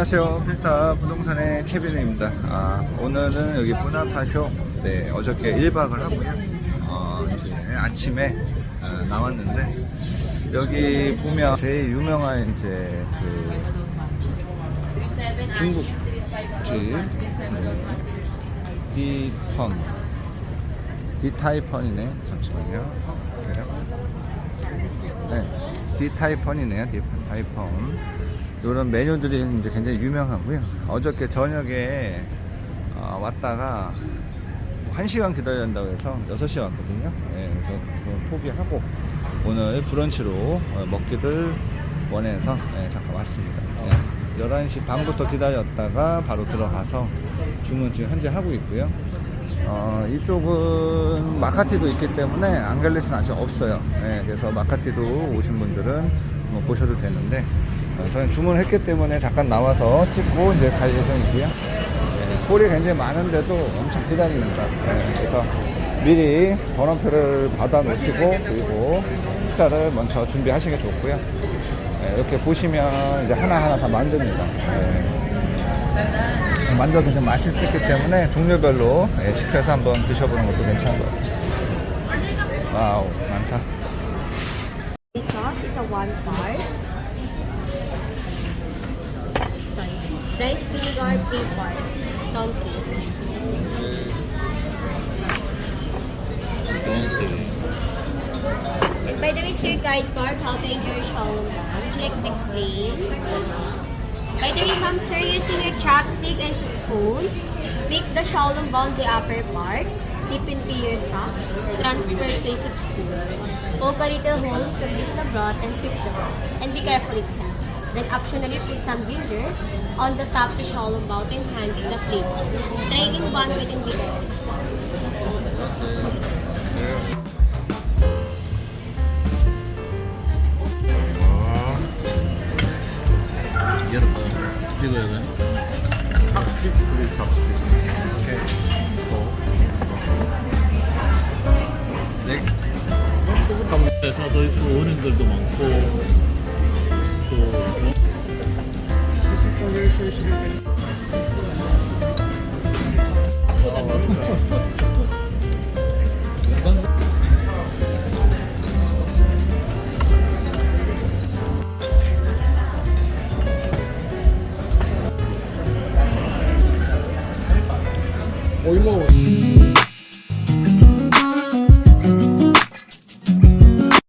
안녕하세요. 필타 부동산의 케빈입니다. 아, 오늘은 여기 문화파쇼 네, 어저께 1박을 하고요. 어, 이제 아침에 어, 나왔는데 여기 보면 제일 유명한 이제 그 중국집 네, 디펀 디타이펀이네. 잠시만요. 네, 디타이펀이네요. 디타이펀. 이런 메뉴들이 이제 굉장히 유명하고요. 어저께 저녁에 어, 왔다가 1시간 기다려야 한다고 해서 6시에 왔거든요. 예, 그래서 포기하고 오늘 브런치로 어, 먹기를 원해서 예, 잠깐 왔습니다. 예, 11시 반부터 기다렸다가 바로 들어가서 주문 지금 현재 하고 있고요. 어, 이쪽은 마카티도 있기 때문에 앙갈레스는 아직 없어요. 예, 그래서 마카티도 오신 분들은 뭐 보셔도 되는데 어, 저는 주문을 했기 때문에 잠깐 나와서 찍고 이제 갈 예정이고요. 예, 홀이 굉장히 많은데도 엄청 기다립니다. 예, 그래서 미리 번호표를 받아 놓으시고 그리고 식사를 먼저 준비하시는 게 좋고요. 예, 이렇게 보시면 이제 하나하나 다 만듭니다. 예. 만두가 굉장히 맛있었기 때문에 종류별로 예, 시켜서 한번 드셔보는 것도 괜찮은 것 같습니다. 와우, 많다. Sauce is a one part. Sorry. Rice vinegar, three parts. Don't And by the way, sir, guide card, how to enter your shalom bag. Would you like to explain? By the way, ma'am, sir, using your chopstick and spoon, make the shalom ball the upper part deep into your sauce, transfer place of spoon. Poke a little hole to place the broth and sip the broth. And be careful it's hot. Then optionally put some ginger on the top to show about enhance the flavor. Try in one within be careful it's hot. Beautiful. Do it. Cupcake, cupcake. 회사도 있고 은행들도 많고 또 뭐. 오이 먹어. 뭐.